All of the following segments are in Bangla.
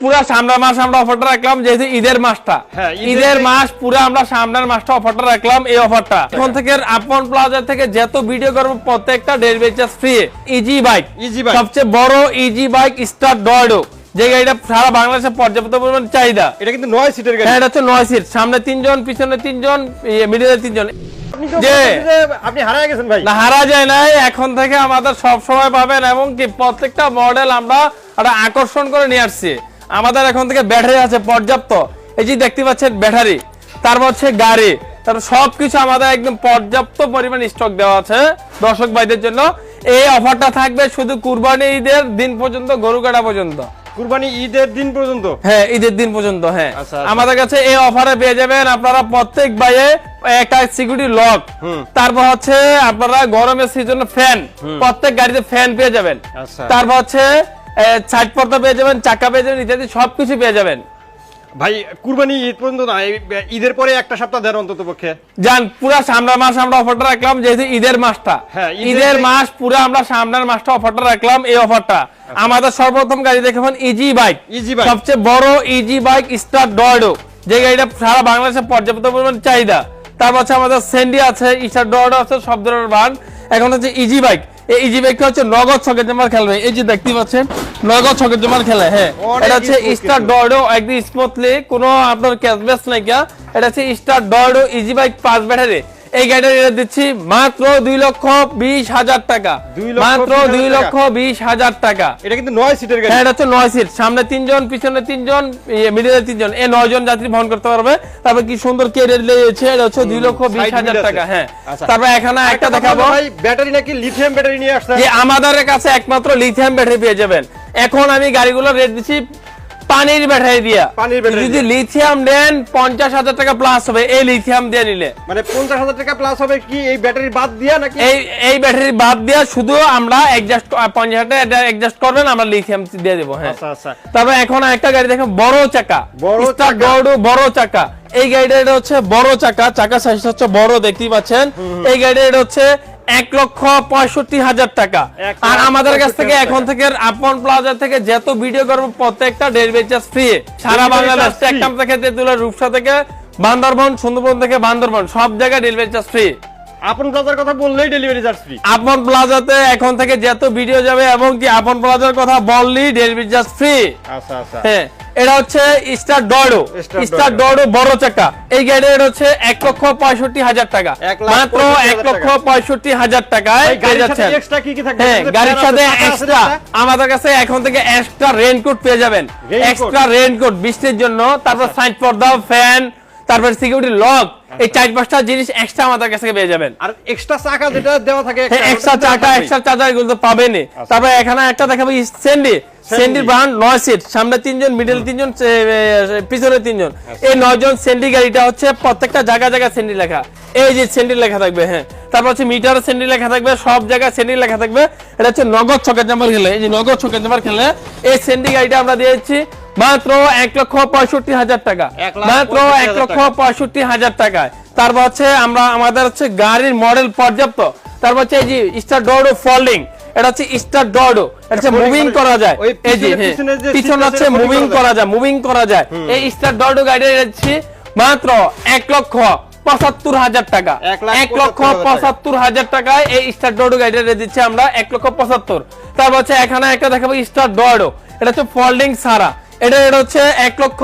পুরা সামনের মাস আমরা অফারটা রাখলাম যেহেতু ঈদের মাসটা। হ্যাঁ, ঈদের মাস পুরো আমরা সামনের মাসটা অফারটা রাখলাম এই অফারটা এখন থেকে আপন প্লাজা থেকে যত ভিডিও করব প্রত্যেকটা delivery charge free easy bike Easy bike। সবচেয়ে বড় ইজি বাইক স্টার ডয়ডো যে গাড়িটা সারা বাংলাদেশে পর্যাপ্ত পরিমাণ চাহিদা। এটা কিন্তু নয় সিটের গাড়ি। হ্যাঁ এটা হচ্ছে নয় সিট সামনে তিনজন পিছনে তিনজন মিডিলে তিনজন। আপনি যে- আপনি হারায় গেছেন ভাই। না হারা যায় নাই। এখন থেকে আমাদের সব সময় পাবেন এবং কি প্রত্যেকটা মডেল আমরা একটা আকর্ষণ করে নিয়ে আসছি। আমাদের এখন থেকে ব্যাটারি আছে পর্যাপ্ত। এই যে দেখতে পাচ্ছেন ব্যাটারি তারপর হচ্ছে গাড়ি। তারপর সবকিছু আমাদের একদম পর্যাপ্ত পরিমাণ স্টক দেওয়া আছে দর্শক ভাইদের জন্য। এই অফারটা থাকবে শুধু কুরবানি ঈদের দিন পর্যন্ত গরু কাটা পর্যন্ত। কুরবানি ঈদের দিন পর্যন্ত? হ্যাঁ ঈদের দিন পর্যন্ত হ্যাঁ। আচ্ছা, আচ্ছা। আমাদের কাছে এই অফারে পেয়ে যাবেন আপনারা প্রত্যেক বাইয়ে একটা সিকিউরিটি লক তারপর হচ্ছে আপনারা গরমের সিজনে ফ্যান প্রত্যেক গাড়িতে ফ্যান পেয়ে যাবেন। আচ্ছা। তারপর হচ্ছে ছাইট পর্দা পেয়ে যাবেন চাকা পেয়ে যাবেন ইত্যাদি সবকিছু পেয়ে যাবেন। ভাই কুরবানি ঈদ পর্যন্ত না ঈদের পরে একটা সপ্তাহ দেন অন্তত পক্ষে। যান পুরা সামনের মাস আমরা অফারটা রাখলাম যেহেতু ঈদের মাসটা। হ্যাঁ, ঈদের মাস পুরো আমরা সামনের মাসটা অফারটা রাখলাম এই অফারটা। আমাদের সর্বপ্রথম গাড়ি দেখবেন ইজি বাইক ইজি বাইক সবচেয়ে বড় ইজি বাইক স্টার ডয়ডো যে গাড়িটা সারা বাংলাদেশে পর্যাপ্ত পরিমাণ চাহিদা। তারপর হচ্ছে আমাদের সেন্ডি আছে স্টার ডয়ডো আছে সব ধরনের বান এখন হচ্ছে ইজি বাইক এই ইজি বাইকটা হচ্ছে নগদ ছকের জমার খেলবে এই যে দেখতে পাচ্ছেন নগদ ছকের জমার খেলে হ্যাঁ এটা হচ্ছে স্টার। ডয়ডো একদম স্মুথলি কোনো আপনার ক্যাশব্যাক নাই এটা হচ্ছে স্টার ডয়ডো ইজি বাইক পাঁচ ব্যাটারি এই গাড়িটা রেট দিচ্ছি মাত্র দুই লক্ষ বিশ হাজার টাকা। মাত্র দুই লক্ষ বিশ হাজার টাকা। এটা কিন্তু নয় সিটের গাড়ি। হ্যাঁ এটা হচ্ছে নয় সিট সামনে তিনজন পিছনে তিনজন মিডিলে তিনজন। এই নয় জন যাত্রী বহন করতে পারবে। তারপর কি সুন্দর কেরিয়ার লেগেছে এটা হচ্ছে দুই লক্ষ বিশ হাজার টাকা। হ্যাঁ আচ্ছা। তারপর এখানে একটা দেখাবো। ভাই ব্যাটারি নাকি লিথিয়াম ব্যাটারি নিয়ে আসছে যে আমাদের কাছে একমাত্র লিথিয়াম ব্যাটারি পেয়ে যাবেন। এখন আমি গাড়িগুলো রেট দিচ্ছি পানির ব্যাটারি দিয়া। পানির ব্যাটারি যদি লিথিয়াম দেন পঞ্চাশ হাজার টাকা প্লাস হবে এই লিথিয়াম দিয়ে নিলে। মানে পঞ্চাশ হাজার টাকা প্লাস হবে কি এই ব্যাটারি বাদ দিয়া নাকি? এই এই ব্যাটারি বাদ দিয়া শুধু আমরা অ্যাডজাস্ট পঞ্চাশ হাজার টাকা অ্যাডজাস্ট করবেন আমরা লিথিয়াম দিয়ে দেবো হ্যাঁ। আচ্ছা আচ্ছা। তারপর এখন একটা গাড়ি দেখেন বড় চাকা। বড় চাকা। বড় চাকা। এই গাড়িটা এটা হচ্ছে বড় চাকা চাকা সাইজ হচ্ছে বড় দেখতেই পাচ্ছেন। এই গাড়িটা এটা হচ্ছে এক লক্ষ পঁয়ষট্টি হাজার টাকা। আর আমাদের কাছ থেকে এখন থেকে আপন প্লাজা থেকে যত ভিডিও করব প্রত্যেকটা ডেলিভারি চার্জ ফ্রি সারা বাংলাদেশ থেকে তেতুলা রূপসা থেকে বান্দরবন সুন্দরবন থেকে বান্দরবন সব জায়গায় ডেলিভারি চার্জ ফ্রি আপন প্লাজার কথা বললেই ডেলিভারি চার্জ ফ্রি আপন প্লাজাতে এখন থেকে যত ভিডিও যাবে এবং কি আপন প্লাজার কথা বললি ডেলিভারি চার্জ ফ্রি আচ্ছা আচ্ছা। হ্যাঁ এটা হচ্ছে স্টার ডয়ডো স্টার। ডয়ডো বড় চাকা। এই গাড়ির হচ্ছে এক লক্ষ পঁয়ষট্টি হাজার টাকা। মাত্র এক লক্ষ পঁয়ষট্টি হাজার টাকায় পেয়ে যাচ্ছেন। হ্যাঁ গাড়ির সাথে এক্সট্রা আমাদের কাছে এখন থেকে এক্সট্রা রেইনকোট পেয়ে যাবেন। এক্সট্রা রেইনকোট বৃষ্টির জন্য তারপর আচ্ছা। সাইড পর্দা ফ্যান তারপর সিকিউরিটি লক এই চার পাঁচটা জিনিস এক্সট্রা আমাদের কাছে পেয়ে যাবেন। আর এক্সট্রা চাকা যেটা দেওয়া থাকে এক্সট্রা চাকা এক্সট্রা চার্জার এগুলো তো পাবেনই। আচ্ছা। তারপরে এখানে একটা দেখাবো সেন্ডি সেন্ডির নয় সিট সামনে তিনজন মিডল তিনজন পিছনে তিনজন। আচ্ছা। এই নয় জন সেন্ডি গাড়িটা হচ্ছে প্রত্যেকটা জায়গা জায়গায় সেন্ডি লেখা। এই যে সেন্ডি লেখা থাকবে হ্যাঁ। তারপর হচ্ছে মিটার সেন্ডি লেখা থাকবে সব জায়গায় সেন্ডি লেখা থাকবে। এটা হচ্ছে নগদ ছকের জামার খেলে এই যে নগদ ছকের জামার খেলে এই সেন্ডি গাড়িটা আমরা দিয়েছি মাত্র এক লক্ষ পঁয়ষট্টি হাজার টাকা। মাত্র এক লক্ষ পঁয়ষট্টি হাজার টাকায় তারপর হচ্ছে আমরা আমাদের হচ্ছে গাড়ির মডেল পর্যাপ্ত। তারপর হচ্ছে এই যে স্টার ডোডো ফোল্ডিং এটা হচ্ছে স্টার ডোডো এটা হচ্ছে মুভিং করা যায়। এই যে পিছনে- হ্যাঁ, হচ্ছে আছে, মুভিং করা যায়। মুভিং করা যায়। এই স্টার ডোডো গাড়ি যাচ্ছি মাত্র এক লক্ষ পঁচাত্তর হাজার টাকা। এক লক্ষ পঁচাত্তর হাজার টাকা। টাকায় এই স্টার ডোডো গাড়িটা দিচ্ছি আমরা এক লক্ষ পঁচাত্তর। তারপর হচ্ছে এখানে একটা দেখাবো স্টার ডোডো এটা হচ্ছে ফোল্ডিং সারা এটা এটা হচ্ছে এক লক্ষ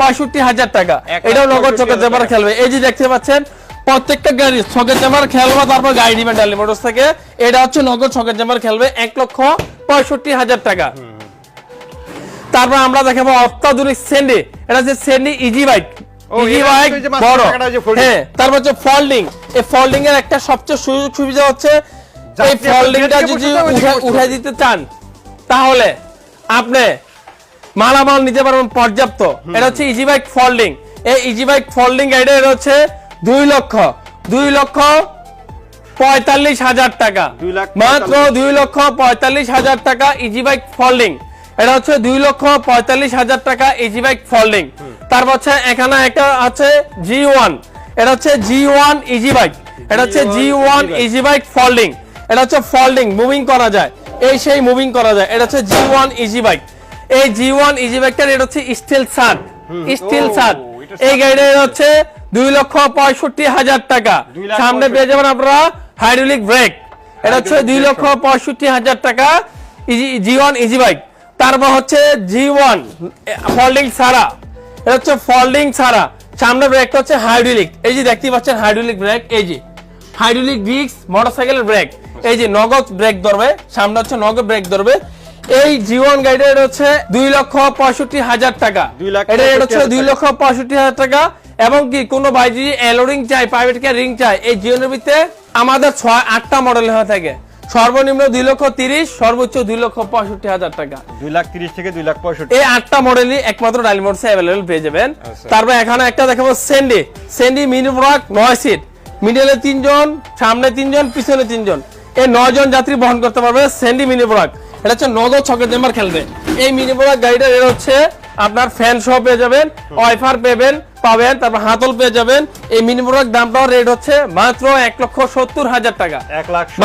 পঁয়ষট্টি হাজার টাকা। এটাও নগদ চোখের জামার খেলবে। এই যে দেখতে পাচ্ছেন প্রত্যেকটা গাড়ি ছকের জামার খেলবে তারপর গাড়ি দিবেন ডালি মোটরস থেকে। এটা হচ্ছে নগদ ছকের জামার খেলবে এক লক্ষ পঁয়ষট্টি হাজার টাকা। তারপর আমরা দেখাবো অত্যাধুনিক সেন্ডি এটা হচ্ছে সেন্ডি ইজি বাইক ইজি বড়। হ্যাঁ তারপর হচ্ছে ফোল্ডিং এই ফোল্ডিং এর একটা সবচেয়ে সুযোগ সুবিধা হচ্ছে এই যদি উঠে দিতে চান তাহলে আপনি মালামাল নিতে পারবেন পর্যাপ্ত। এটা হচ্ছে ইজি বাইক ফোল্ডিং এই ইজি বাইক ফোল্ডিং গাড়িটা হচ্ছে দুই লক্ষ। দুই লক্ষ পঁয়তাল্লিশ হাজার টাকা। মাত্র দুই লক্ষ পঁয়তাল্লিশ হাজার টাকা ইজি বাইক ফোল্ডিং এটা হচ্ছে দুই লক্ষ পঁয়তাল্লিশ হাজার টাকা ইজি বাইক ফোল্ডিং তারপর হচ্ছে এখানে একটা আছে জি ওয়ান এটা হচ্ছে জি ওয়ান ইজি বাইক এটা হচ্ছে G one. Easy bike folding এটা হচ্ছে ফোল্ডিং মুভিং করা যায়। এই সেই মুভিং করা যায়। এটা হচ্ছে জি ওয়ান ইজি বাইক এই জি ওয়ান ইজি বাইকটার রেট হচ্ছে স্টিল সাত স্টিল সাত এই গাড়িটার হচ্ছে দুই লক্ষ পঁয়ষট্টি হাজার টাকা। সামনে পেয়ে যাবেন আপনারা হাইড্রোলিক ব্রেক এটা হচ্ছে দুই লক্ষ পঁয়ষট্টি হাজার টাকা। জি ওয়ান ইজি বাইক তারপর হচ্ছে জি ওয়ান ফল্ডিং ছাড়া। এটা হচ্ছে ফল্ডিং ছাড়া। সামনে ব্রেকটা হচ্ছে হাইড্রোলিক এই যে দেখতে পাচ্ছেন হাইড্রোলিক ব্রেক এই যে। হাইড্রোলিক ডিস্ক মোটরসাইকেলের ব্রেক এই যে নগদ ব্রেক ধরবে। সামনে হচ্ছে নগদ ব্রেক ধরবে। এই জীবন গাড়িটা হচ্ছে দুই লক্ষ পঁয়ষট্টি হাজার টাকা। এটা হচ্ছে দুই লক্ষ পঁয়ষট্টি হাজার টাকা এবং কি কোনো ভাই যদি এলো রিং চাই প্রাইভেট কেয়ার রিং চাই এই জীবনের ভিতরে আমাদের ছয় আটটা মডেল হয়ে থাকে। সর্বনিম্ন দুই লক্ষ তিরিশ সর্বোচ্চ দুই লক্ষ পঁয়ষট্টি হাজার টাকা। দুই লাখ তিরিশ থেকে দুই লাখ পঁয়ষট্টি। এই আটটা মডেলই একমাত্র ডালি মোটরসে অ্যাভেলেবল পেয়ে যাবেন। আচ্ছা। তারপর এখানে একটা দেখাবো সেন্ডি সেন্ডি মিনি ব্রক নয় সিট মিডলে তিনজন সামনে তিনজন পিছনে তিনজন। এই নয় জন যাত্রী বহন করতে পারবে সেন্ডি মিনি ব্রক এটা হচ্ছে নগদ ছকের চেম্বার খেলবে। এই মিনি গাড়িটা হচ্ছে আপনার ফ্যান সহ পেয়ে যাবেন ওয়াইফার পেবেন পাবেন তারপর হাতল পেয়ে যাবেন। এই মিনি দামটাও রেট হচ্ছে মাত্র এক লক্ষ সত্তর হাজার টাকা।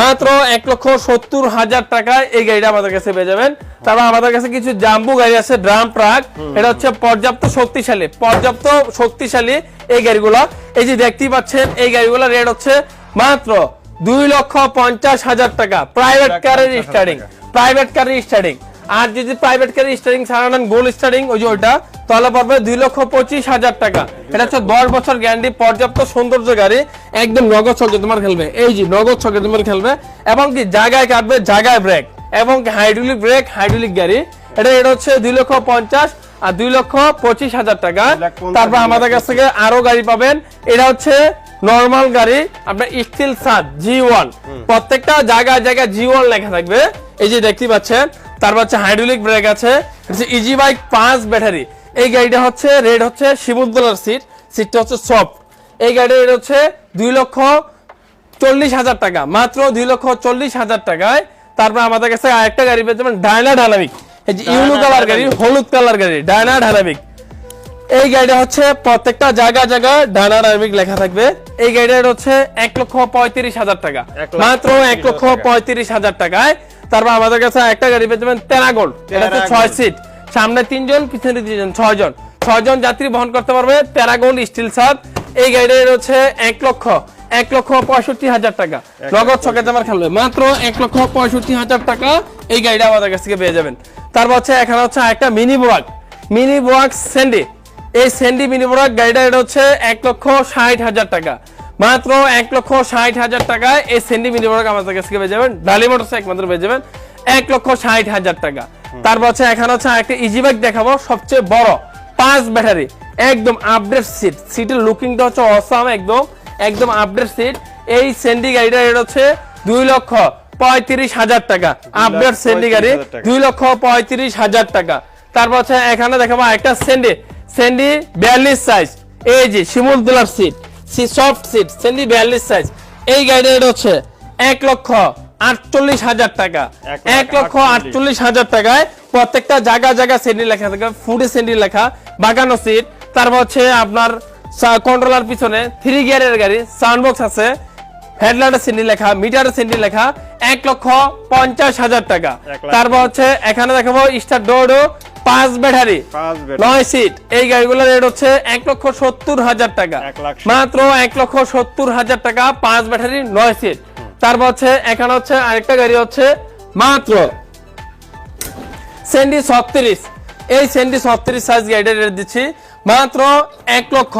মাত্র এক লক্ষ সত্তর হাজার টাকায় এই গাড়িটা আমাদের কাছে পেয়ে যাবেন। তারপর আমাদের কাছে কিছু জাম্বু গাড়ি আছে ড্রাম ট্রাক এটা হচ্ছে পর্যাপ্ত শক্তিশালী পর্যাপ্ত শক্তিশালী এই গাড়িগুলো। এই যে দেখতেই পাচ্ছেন এই গাড়িগুলো রেট হচ্ছে মাত্র দুই লক্ষ পঞ্চাশ হাজার টাকা। প্রাইভেট কারের স্টার্টিং। প্রাইভেট কারের স্টার্টিং আর যদি প্রাইভেট কারের স্টার্টিং ছাড়া নেন গোল স্টার্টিং ওই যে ওইটা তাহলে পড়বে দুই লক্ষ পঁচিশ হাজার টাকা। এটা হচ্ছে দশ বছর গ্যারান্টি পর্যাপ্ত সৌন্দর্য গাড়ি একদম নগদ ছকে তোমার খেলবে। এই যে নগদ ছকে তোমার খেলবে এবং কি জায়গায় কাটবে জায়গায় ব্রেক এবং কি হাইড্রোলিক ব্রেক হাইড্রোলিক গাড়ি। এটা এটা হচ্ছে দুই লক্ষ পঞ্চাশ আর দুই লক্ষ পঁচিশ হাজার টাকা। তারপর আমাদের কাছ থেকে আরও গাড়ি পাবেন। এটা হচ্ছে নর্মাল গাড়ি আপনার স্টিল সাত জি ওয়ান প্রত্যেকটা জায়গায় জায়গায় জি ওয়ান লেখা থাকবে। এই যে দেখতে পাচ্ছেন তারপর হচ্ছে হাইড্রোলিক ব্রেক আছে। ইজি বাইক পাঁচ ব্যাটারি এই গাড়িটা হচ্ছে রেড হচ্ছে শিবুদ্দোলার সিট সিটটা হচ্ছে সফট এই গাড়ির রেট হচ্ছে দুই লক্ষ চল্লিশ হাজার টাকা। মাত্র দুই লক্ষ চল্লিশ হাজার টাকায়। তারপর আমাদের কাছে আরেকটা গাড়ি পেয়ে যাবেন ডায়না ডায়নামিক এই যে ইউনো কালার গাড়ি হলুদ কালার গাড়ি ডায়না ডায়নামিক এই গাড়িটা হচ্ছে প্রত্যেকটা জায়গা জায়গা ডানা ডাইনামিক লেখা থাকবে। এই গাড়িটা হচ্ছে এক লক্ষ পঁয়ত্রিশ হাজার টাকা। মাত্র এক লক্ষ পঁয়ত্রিশ হাজার টাকায়। তারপর আমাদের কাছে একটা গাড়ি পেয়ে যাবেন তেরাগোল এটা হচ্ছে ছয় সিট। সামনে তিনজন পিছনে তিনজন ছয় জন ছয় জন যাত্রী বহন করতে পারবে তেরাগোল স্টিল সাত এই গাড়িটার হচ্ছে এক লক্ষ এক লক্ষ পঁয়ষট্টি হাজার টাকা। নগদ ছকে তোমার খেলবে। মাত্র এক লক্ষ পঁয়ষট্টি হাজার টাকা এই গাড়িটা আমাদের কাছ থেকে পেয়ে যাবেন। তারপর হচ্ছে এখানে হচ্ছে একটা মিনি বোয়াক। মিনি বোয়াক স্যান্ডি এই স্যান্ডি মিনি বোরাক গাড়িটা এটা হচ্ছে এক লক্ষ ষাট হাজার টাকা। মাত্র এক লক্ষ ষাট হাজার টাকায় এই স্যান্ডি মিনি আমাদের কাছ থেকে পেয়ে যাবেন। ডালি মোটরস একমাত্র পেয়ে যাবেন এক লক্ষ ষাট হাজার টাকা। তারপর হচ্ছে এখানে হচ্ছে একটা ইজি বাইক দেখাবো সবচেয়ে বড় পাঁচ ব্যাটারি একদম আপডেট সিট সিটের লুকিংটা হচ্ছে অসাম একদম একদম আপডেট সিট এই স্যান্ডি গাড়িটা এটা হচ্ছে দুই লক্ষ পঁয়ত্রিশ হাজার টাকা। আপডেট স্যান্ডি গাড়ি দুই লক্ষ পঁয়ত্রিশ হাজার টাকা। তারপর হচ্ছে এখানে দেখাবো একটা স্যান্ডি স্যান্ডি বিয়াল্লিশ সাইজ এই যে শিমুল দোলার সিট সি সফট সিট স্যান্ডি বিয়াল্লিশ সাইজ এই গাড়িটা এটা হচ্ছে এক লক্ষ আটচল্লিশ হাজার টাকা। এক লক্ষ আটচল্লিশ। হাজার টাকায় প্রত্যেকটা জায়গা জায়গা স্যান্ডি লেখা থাকে ফুডে স্যান্ডি লেখা বাগানো সিট তারপর হচ্ছে আপনার কন্ট্রোলার পিছনে থ্রি গিয়ারের গাড়ি সাউন্ড বক্স আছে হেডলাইটের সিন্ডি লেখা মিটারের সিন্ডি লেখা এক লক্ষ পঞ্চাশ হাজার টাকা। তারপর হচ্ছে এখানে দেখাবো স্টার ডোডো পাঁচ ব্যাটারি নয় সিট। এই গাড়িগুলোর রেট হচ্ছে এক লক্ষ সত্তর হাজার টাকা। মাত্র এক লক্ষ সত্তর হাজার টাকা পাঁচ ব্যাটারি নয় সিট। তারপর হচ্ছে এখানে হচ্ছে আরেকটা গাড়ি হচ্ছে মাত্র সেন্ডি ছত্রিশ। এই সেন্ডি ছত্রিশ সাইজ গাড়িটা রেট দিচ্ছি মাত্র এক লক্ষ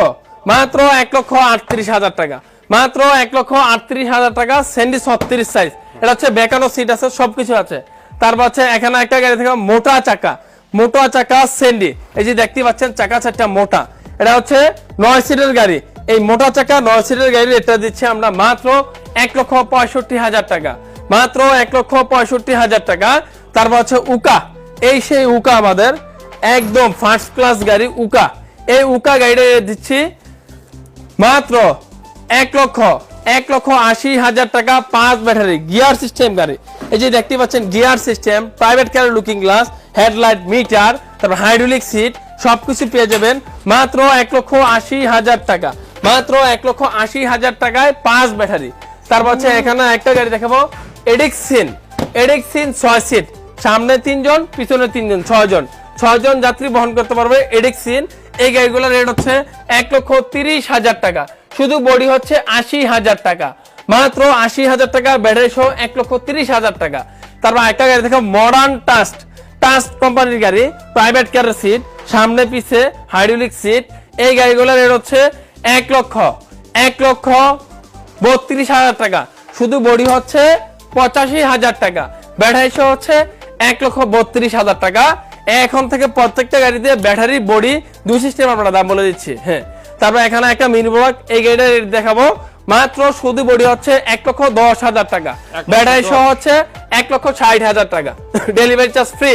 মাত্র এক লক্ষ আটত্রিশ হাজার টাকা। মাত্র এক লক্ষ আটত্রিশ হাজার টাকা সেন্ডি ছত্রিশ সাইজ এটা হচ্ছে বেকানো সিট আছে সবকিছু আছে। তারপর হচ্ছে এখানে একটা গাড়ি থেকে মোটা চাকা। মোটা চাকা সেন্ডি। এই যে দেখতে পাচ্ছেন, চাকা চারটা মোটা। এটা হচ্ছে নয় সিটের গাড়ি। এই মোটা চাকা, নয় সিটের গাড়ি এটা দিচ্ছি আমরা মাত্র এক লক্ষ পঁয়ষট্টি হাজার টাকা। মাত্র এক লক্ষ পঁয়ষট্টি হাজার টাকা। তারপর হচ্ছে উকা। এই সেই উকা আমাদের, একদম ফার্স্ট ক্লাস গাড়ি উকা। এই উকা গাড়িটা দিচ্ছি মাত্র এক লক্ষ এক লক্ষ আশি হাজার টাকা পাঁচ ব্যাটারি গিয়ার সিস্টেম গাড়ি। এই যে দেখতে পাচ্ছেন gear system private car looking glass headlight meter তারপর হাইড্রোলিক সিট সবকিছু পেয়ে যাবেন মাত্র এক লক্ষ আশি হাজার টাকা। মাত্র এক লক্ষ আশি হাজার টাকায় পাঁচ ব্যাটারি। তারপর হচ্ছে এখানে একটা গাড়ি দেখাবো এডিক্সিন। এডিক্সিন ছয় সিট। সামনে তিনজন পিছনে তিনজন ছয় জন ছয় জন যাত্রী বহন করতে পারবে এডিক্সিন। এই গাড়িগুলোর রেট হচ্ছে এক লক্ষ তিরিশ হাজার টাকা। শুধু বডি হচ্ছে আশি হাজার টাকা। মাত্র আশি হাজার টাকা ব্যাটারি সহ এক লক্ষ তিরিশ হাজার টাকা। তারপর একটা গাড়ি দেখো মডার্ন টাস্ট টাস্ট কোম্পানির গাড়ি প্রাইভেট কারের সিট সামনে পিছে হাইড্রোলিক সিট এই গাড়িগুলোর রেট হচ্ছে এক লক্ষ। এক লক্ষ বত্রিশ হাজার টাকা। শুধু বডি হচ্ছে পঁচাশি হাজার টাকা। ব্যাটারি সহ হচ্ছে এক লক্ষ বত্রিশ হাজার টাকা। এখন থেকে প্রত্যেকটা গাড়িতে ব্যাটারি বডি দুই সিস্টেম আমরা দাম বলে দিচ্ছি। হ্যাঁ। তারপর এখানে একটা মিনি ব্লক এই গাড়িটার রেট দেখাবো। মাত্র শুধু বডি হচ্ছে এক লক্ষ দশ হাজার টাকা। ব্যাটারি সহ হচ্ছে এক লক্ষ ষাট হাজার টাকা। ডেলিভারি চার্জ ফ্রি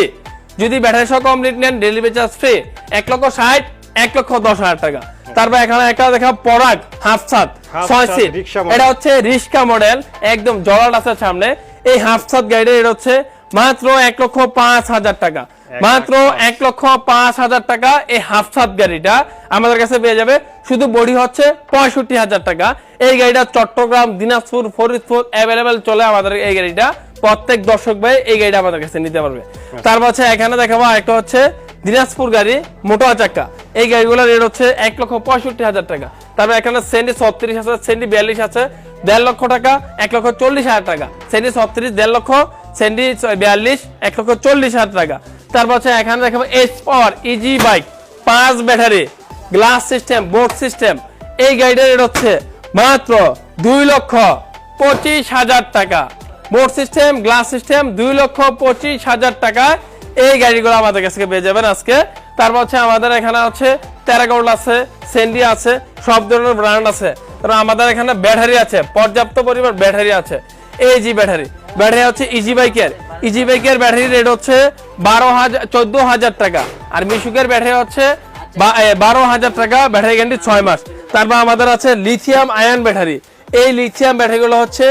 যদি ব্যাটারি সহ কমপ্লিট নেন ডেলিভারি চার্জ ফ্রি এক লক্ষ ষাট এক লক্ষ দশ হাজার টাকা। তারপর এখানে একটা দেখা পরাগ হাফ সাত ছয় সিট এটা হচ্ছে রিস্কা মডেল একদম জলাট আছে সামনে। এই হাফ সাত গাড়ির রেট হচ্ছে মাত্র এক লক্ষ পাঁচ হাজার টাকা। মাত্র এক লক্ষ পাঁচ হাজার টাকা এই হাফ সাত গাড়িটা আমাদের কাছে পেয়ে যাবে। শুধু বডি হচ্ছে পঁয়ষট্টি হাজার টাকা। এই গাড়িটা চট্টগ্রাম দিনাজপুর ফরিদপুর অ্যাভেলেবেল চলে আমাদের এই গাড়িটা। প্রত্যেক দর্শক ভাই এই গাড়িটা আমাদের কাছে নিতে পারবে। তারপর হচ্ছে এখানে দেখাবো একটা হচ্ছে দিনাজপুর গাড়ি মোটা চাকা। এই গাড়িগুলোর রেট হচ্ছে এক লক্ষ পঁয়ষট্টি হাজার টাকা। তারপর এখানে সেন্ডি ছত্রিশ আছে সেন্ডি বিয়াল্লিশ আছে দেড় লক্ষ টাকা এক লক্ষ চল্লিশ হাজার টাকা। সেন্ডি ছত্রিশ দেড় লক্ষ সেন্ডি বিয়াল্লিশ এক লক্ষ চল্লিশ হাজার টাকা। তারপর হচ্ছে এখানে দেখাবো এইচ পাওয়ার ইজি বাইক পাঁচ battery glass system board system এই গাড়িটার রেট হচ্ছে মাত্র দুই লক্ষ পঁচিশ হাজার টাকা। বোর্ড সিস্টেম গ্লাস সিস্টেম দুই লক্ষ পঁচিশ হাজার টাকা। এই গাড়িগুলো আমাদের কাছে পেয়ে যাবেন আজকে। তারপর হচ্ছে আমাদের এখানে হচ্ছে প্যারাগোল্ড আছে সেন্ডি আছে, সব ধরনের ব্র্যান্ড আছে। তারপর আমাদের এখানে ব্যাটারি আছে, পর্যাপ্ত পরিমাণ ব্যাটারি আছে। এই জি ব্যাটারি ব্যাটারি হচ্ছে ইজি বাইকের ইজি বাইকের ব্যাটারি রেট হচ্ছে বারো হাজার, চোদ্দ হাজার টাকা। আর মিশুকের ব্যাটারি হচ্ছে বারো হাজার টাকা ব্যাটারি গ্যারান্টি ছয় মাস। তারপর আমাদের আছে লিথিয়াম আয়ন ব্যাটারি এই লিথিয়াম ব্যাটারিগুলো হচ্ছে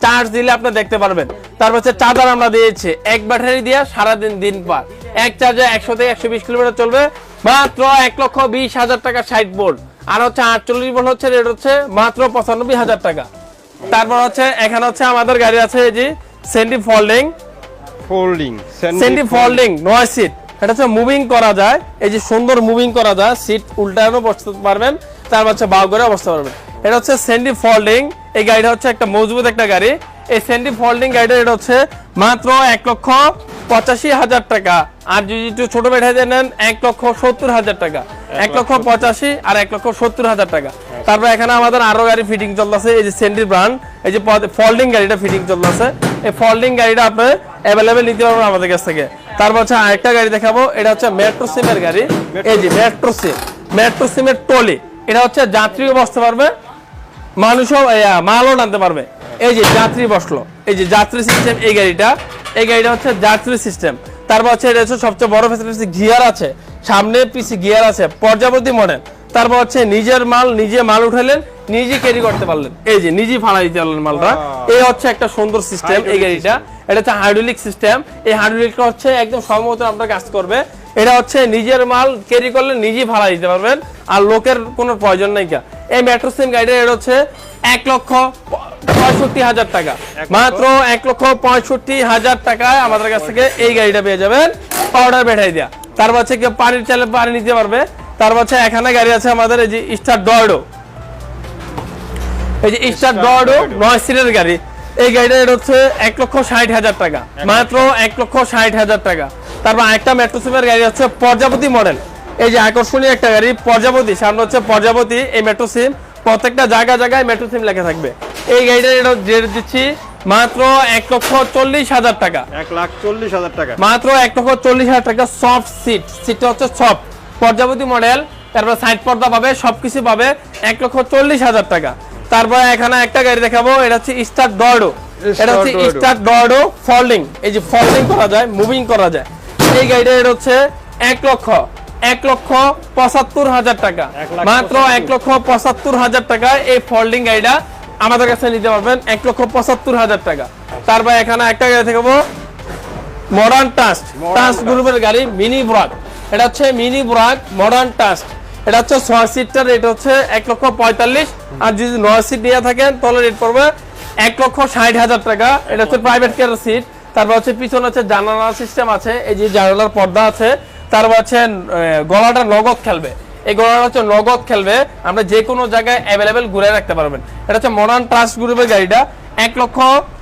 চার্জ দিলে আপনি দেখতে পারবেন। তারপর হচ্ছে চার্জার আমরা দিয়েছি। এক ব্যাটারি দিয়ে সারাদিন, দিন পার। এক চার্জে একশো থেকে একশো বিশ কিলোমিটার চলবে। মাত্র এক লক্ষ বিশ হাজার টাকা ষাট ভোল্ট আর হচ্ছে আটচল্লিশ ভোল্ট হচ্ছে রেট হচ্ছে মাত্র পঁচানব্বই হাজার টাকা। তারপর হচ্ছে এখানে হচ্ছে আমাদের গাড়ি আছে এই যে Sandy folding folding Sandy folding নয় সিট এটা হচ্ছে মুভিং করা যায়। এই যে সুন্দর মুভিং করা যায় সিট উল্টানো বসতে পারবেন তারপর হচ্ছে বাউ করে বসতে পারবেন। এটা হচ্ছে সেন্ডি ফোল্ডিং এই গাড়িটা হচ্ছে একটা মজবুত একটা গাড়ি। এই সেন্ডি ফোল্ডিং গাড়িটা এটা হচ্ছে মাত্র এক লক্ষ পঁচাশি হাজার টাকা। আর যদি একটু ছোট বেঠাই নেন এক লক্ষ সত্তর হাজার টাকা। এক লক্ষ পঁচাশি। আর এক লক্ষ সত্তর হাজার টাকা। তারপর এখানে আমাদের আরও গাড়ি ফিটিং চলতেছে এই যে সেন্ডির ব্র্যান্ড এই যে ফোল্ডিং গাড়িটা ফিটিং চলতেছে। এই ফোল্ডিং গাড়িটা আপনি অ্যাভেলেবেল নিতে পারবেন আমাদের কাছ থেকে। তারপর হচ্ছে আরেকটা গাড়ি দেখাবো, এটা হচ্ছে মেট্রো সিমের গাড়ি। এই যে মেট্রো সিম মেট্রো সিমের টলি এটা হচ্ছে যাত্রীও বসতে পারবে, মানুষও মালও টানতে পারবে। এই যে যাত্রী বসল, এই যে যাত্রী সিস্টেম এই গাড়িটা এই গাড়িটা হচ্ছে যাত্রী সিস্টেম তারপর হচ্ছে এটা হচ্ছে সবচেয়ে বড় ফেসিলিটি গিয়ার আছে, সামনে পিছি গিয়ার আছে পর্যাবর্তী মডেল তারপর হচ্ছে নিজের মাল নিজে মাল উঠালেন নিজে ক্যারি করতে পারলেন। এই যে নিজে ফাড়া দিতে পারলেন মালটা। এই হচ্ছে একটা সুন্দর সিস্টেম এই গাড়িটা। এটা হচ্ছে হাইড্রোলিক সিস্টেম এই হাইড্রোলিকটা হচ্ছে একদম সম্ভবত আপনার কাজ করবে। এটা হচ্ছে নিজের মাল ক্যারি করলে নিজেই ভাড়া দিতে পারবেন আর লোকের কোনো প্রয়োজন নাই কা। এই মেট্রো সিম গাড়িটা এটা হচ্ছে এক লক্ষ পঁয়ষট্টি হাজার টাকা। মাত্র এক লক্ষ পঁয়ষট্টি হাজার টাকায় আমাদের কাছ থেকে এই গাড়িটা পেয়ে যাবেন। পাউডার বেঠাই দেওয়া তারপর হচ্ছে কেউ পানির চালে পানি নিতে পারবে। তারপর হচ্ছে এখানে গাড়ি আছে আমাদের এই যে স্টার ডয়ডো এই যে স্টার ডয়ডো নয় সিটের গাড়ি। এই গাড়িটা এটা হচ্ছে এক লক্ষ ষাট হাজার টাকা। মাত্র এক লক্ষ ষাট হাজার টাকা। তারপর একটা মেট্রো সিমের গাড়ি হচ্ছে প্রজাপতি মডেল। এই যে আকর্ষণীয় একটা গাড়ি প্রজাপতি। সামনে হচ্ছে প্রজাপতি এই মেট্রো সিম। প্রত্যেকটা জায়গা জায়গায় মেট্রো সিম লেখা থাকবে। এই গাড়িটা এটা রেট দিচ্ছি মাত্র এক লক্ষ চল্লিশ হাজার টাকা। এক লাখ চল্লিশ হাজার টাকা। মাত্র এক লক্ষ চল্লিশ হাজার টাকা সফট সিট। সিটটা হচ্ছে সফট। পর্যাবতী মডেল তারপর সাইড পর্দা পাবে সবকিছু পাবে এক লক্ষ চল্লিশ হাজার টাকা। তারপর এখানে একটা গাড়ি দেখাবো এটা হচ্ছে স্টার ডয়ডো এটা হচ্ছে স্টার ডয়ডো ফোল্ডিং এই যে ফোল্ডিং করা যায় মুভিং করা যায়। এই গাড়িটা এটা হচ্ছে এক লক্ষ এক লক্ষ পঁচাত্তর হাজার টাকা। মাত্র এক লক্ষ পঁচাত্তর হাজার টাকা এই ফোল্ডিং গাড়িটা আমাদের কাছে নিতে পারবেন এক লক্ষ পঁচাত্তর হাজার টাকা। তারপর এখানে একটা গাড়ি দেখাবো মডার্ন টাস্ট টাস্ট গ্রুপের গাড়ি মিনি ব্রাক এটা হচ্ছে মিনি ব্রাক মডার্ন টাস্ট এটা হচ্ছে ছয় সিটটার রেট হচ্ছে এক লক্ষ পঁয়তাল্লিশ। আর যদি নয় সিট নিয়ে থাকেন তাহলে রেট পড়বে এক লক্ষ ষাট হাজার টাকা। এটা হচ্ছে প্রাইভেট কেয়ার সিট তারপর হচ্ছে পিছনে হচ্ছে জানালা সিস্টেম আছে। এই যে জানালার পর্দা আছে তারপর হচ্ছে গলাটা নগদ খেলবে। এই গলাটা হচ্ছে নগদ খেলবে। আমরা যে কোনো জায়গায় অ্যাভেলেবেল ঘুরে রাখতে পারবেন। এটা হচ্ছে মডার্ন ট্রাস্ট গ্রুপের গাড়িটা। এক লক্ষ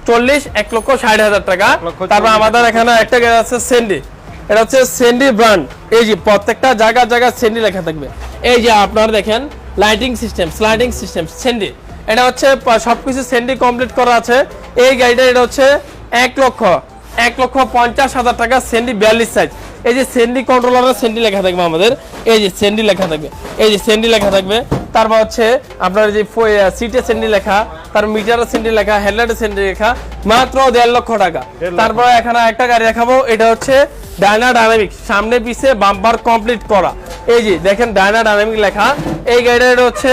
চল্লিশ এক লক্ষ ষাট হাজার টাকা। তারপর আমাদের এখানে একটা গাড়ি আছে সেন্ডি এটা হচ্ছে সেন্ডি ব্র্যান্ড এই যে প্রত্যেকটা জায়গা জায়গায় সেন্ডি লেখা থাকবে। এই যে আপনারা দেখেন lighting system sliding system Sandy এটা হচ্ছে সবকিছু সেন্ডি কমপ্লিট করা আছে। এই গাড়িটা এটা হচ্ছে এক লক্ষ এক লক্ষ পঞ্চাশ হাজার টাকা সেন্ডি বিয়াল্লিশ সাইজ এই যে সেন্ডি কন্ট্রোলারের সেন্ডি লেখা থাকবে আমাদের। এই যে সেন্ডি লেখা থাকবে। এই যে সেন্ডি লেখা থাকবে। তারপর হচ্ছে আপনার যে সিটে সেন্ডি লেখা তার মিটারের সেন্ডি লেখা হেডলাইটের সেন্ডি লেখা মাত্র দেড় লক্ষ টাকা। তারপর এখানে একটা গাড়ি দেখাবো এটা হচ্ছে ডায়না ডাইনামিক সামনে পিছে বাম্পার কমপ্লিট করা। এই যে দেখেন ডায়না ডাইনামিক লেখা। এই গাড়িটা হচ্ছে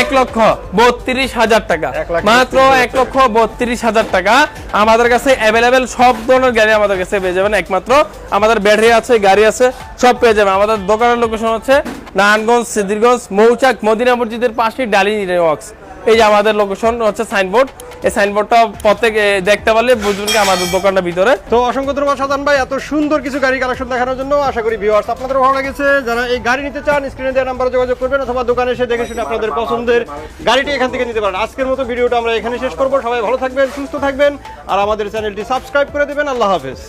এক লক্ষ বত্রিশ হাজার টাকা। মাত্র এক লক্ষ বত্রিশ হাজার টাকা আমাদের কাছে অ্যাভেলেবেল সব ধরনের গাড়ি আমাদের কাছে পেয়ে যাবেন। একমাত্র আমাদের ব্যাটারি আছে গাড়ি আছে সব পেয়ে যাবেন। আমাদের দোকানের লোকেশন হচ্ছে নারায়ণগঞ্জ সিদ্ধিরগঞ্জ মৌচাক মদিনা মসজিদের পাশে ডালি ওয়ার্কস এই যে আমাদের লোকেশন হচ্ছে সাইনবোর্ড এই সাইনবোর্ডটা প্রত্যেক দেখতে পারলে বুঝবেন কি আমাদের দোকানটা ভিতরে। তো অসংখ্য ধন্যবাদ সাধারণ ভাই, এত সুন্দর কিছু গাড়ি কালেকশন দেখানোর জন্য আশা করি ভিউয়ার্স আপনাদের ভালো লেগেছে। যারা এই গাড়ি নিতে চান স্ক্রিনে দেওয়া নাম্বারে যোগাযোগ করবেন অথবা দোকানে এসে দেখে শুনে আপনাদের পছন্দের গাড়িটি এখান থেকে নিতে পারেন। আজকের মতো ভিডিওটা আমরা এখানে শেষ করব। সবাই ভালো থাকবেন, সুস্থ থাকবেন, আর আমাদের চ্যানেলটি সাবস্ক্রাইব করে দেবেন। আল্লাহ হাফেজ।